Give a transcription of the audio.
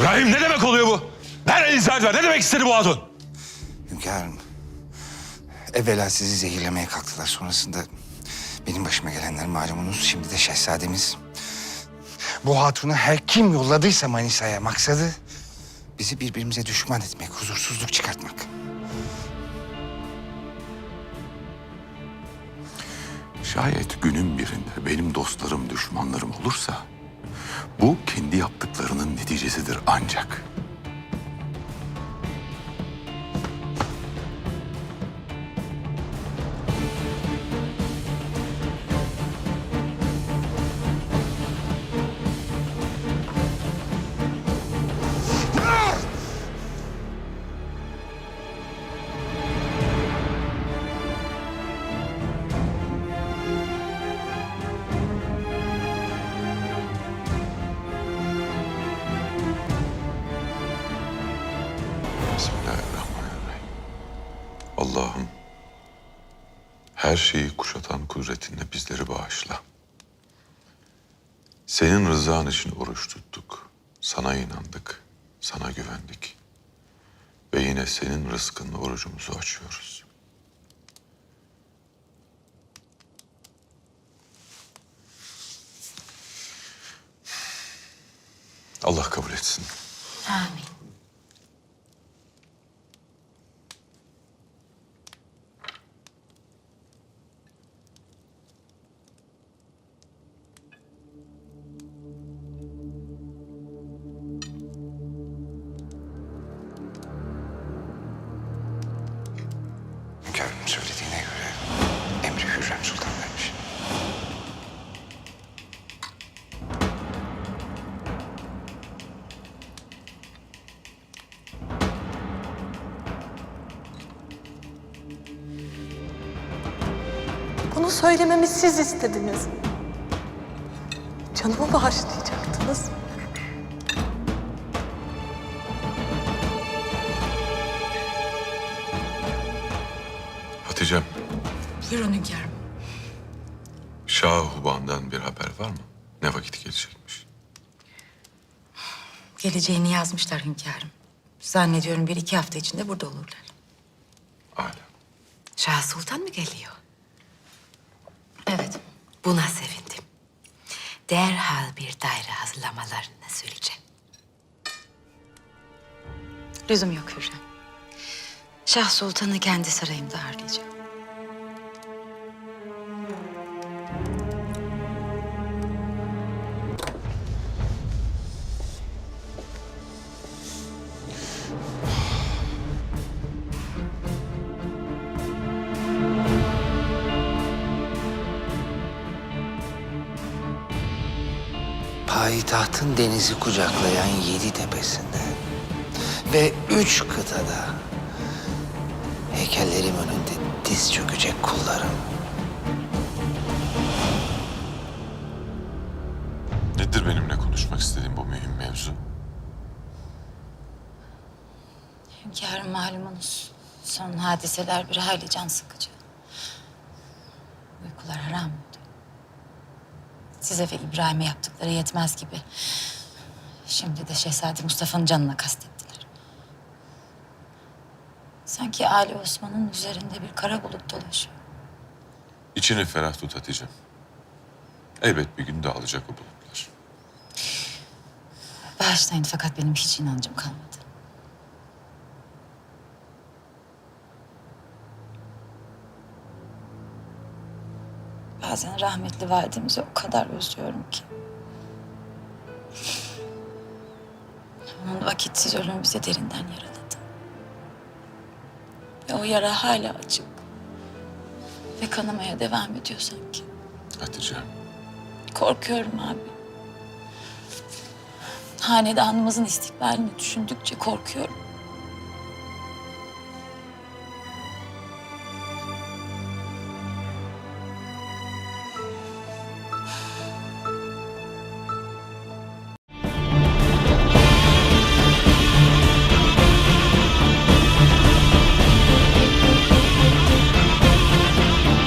İbrahim ne demek oluyor bu? Ver izah ver. Ne demek istedi bu hatun? Hünkârım. Evvela sizi zehirlemeye kalktılar. Sonrasında benim başıma gelenler malumunuz. Şimdi de şehzademiz. Bu hatunu her kim yolladıysa Manisa'ya maksadı... ...bizi birbirimize düşman etmek, huzursuzluk çıkartmak. Şayet günün birinde benim dostlarım düşmanlarım olursa bu kendi yaptıklarının neticesidir ancak. Her şeyi kuşatan kudretinle bizleri bağışla. Senin rızan için oruç tuttuk. Sana inandık, sana güvendik. Ve yine senin rızkınla orucumuzu açıyoruz. Allah kabul etsin. Amin. Bunu söylememi siz istediniz. Canımı bağışlayacaktınız. Hatice'm, Buyurun hünkârım. Şah Huban'dan bir haber var mı? Ne vakit gelecekmiş? Geleceğini yazmışlar hünkârım. Zannediyorum bir iki hafta içinde burada olurlar. Âlâ. Şah Sultan mı geliyor? Derhal bir daire hazırlamalarını söyleyeceğim. Lüzum yok Hürrem. Şah Sultan'ı kendi sarayımda ağırlayacağım. Payitahtın denizi kucaklayan yedi tepesinde ve üç kıtada heykellerim önünde diz çökecek kullarım. Nedir benimle konuşmak istediğin bu mühim mevzu? Hünkârım malumunuz. Son hadiseler bir hayli can sıkıcı. Uykular haram. Size ve İbrahim'e yaptıkları yetmez gibi. Şimdi de Şehzade Mustafa'nın canına kastettiler. Sanki Ali Osman'ın üzerinde bir kara bulut dolaşıyor. İçini ferah tut Hatice'm. Elbet bir gün dağılacak o bulutlar. Bağışlayın fakat benim hiç inancım kalmadı. Bazen rahmetli validemizi o kadar özlüyorum ki. Onun vakitsiz ölümü bize derinden yaraladı. Ve o yara hala açık. Ve kanamaya devam ediyor sanki. Hatice'm. Korkuyorum abi. Hanedanımızın istikbalini düşündükçe korkuyorum.